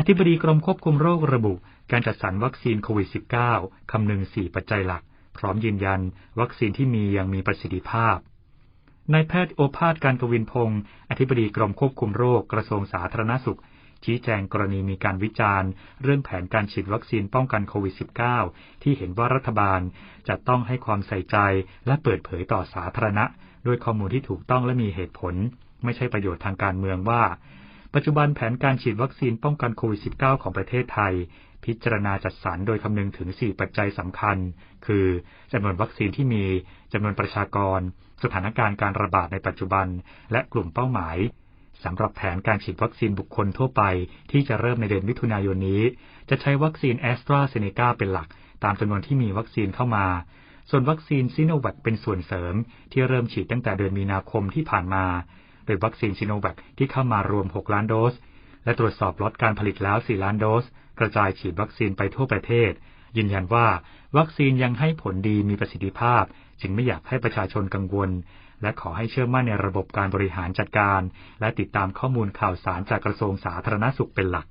อธิบดีกรมควบคุมโรคระบุ การจัดสรรวัคซีนโควิด -19 คำนึง 4 ปัจจัยหลัก พร้อมยืนยัน วัคซีนที่มียังมีประสิทธิภาพนายแพทย์โอภาสการกวินพงศ์อธิบดีกรมควบคุมโรคกระทรวงสาธารณสุข ชี้แจงกรณีมีการวิจารณ์ เรื่องแผนการฉีดวัคซีนป้องกันโควิด -19 ที่เห็นว่ารัฐบาลจะต้องให้ความใส่ใจและเปิดเผยต่อสาธารณะ ด้วยข้อมูลที่ถูกต้องและมีเหตุผล ไม่ใช่ประโยชน์ทางการเมืองว่า ปัจจุบันแผนการฉีดวัคซีนป้องกันโควิด -19 ของประเทศไทย พิจารณาจัดสรรโดยคำนึงถึง 4 ปัจจัยสำคัญ คือจำนวนวัคซีนที่มีจำนวนประชากร สถานการณ์การระบาดในปัจจุบัน และกลุ่มเป้าหมายสำหรับแผนการฉีดวัคซีนบุคคลทั่วไป ที่จะเริ่มในเดือนมิถุนายนนี้ จะใช้วัคซีนแอสตราเซเนกาเป็นหลัก ตามจำนวนที่มีวัคซีนเข้ามา ส่วนวัคซีนซิโนแวคเป็นส่วนเสริม ที่เริ่มฉีดตั้งแต่เดือนมีนาคมที่ผ่านมา โดยวัคซีนซิโนแวคที่เข้ามารวม 6 ล้านโดส และตรวจสอบล็อตการผลิตแล้ว 4 ล้านโดส กระจายฉีดวัคซีนไปทั่วประเทศ ยืนยันว่า วัคซีนยังให้ผลดีมีประสิทธิภาพ จึงไม่อยากให้ประชาชนกังวล และขอให้เชื่อมั่นในระบบการบริหารจัดการ และติดตามข้อมูลข่าวสารจากกระทรวงสาธารณสุขเป็นหลัก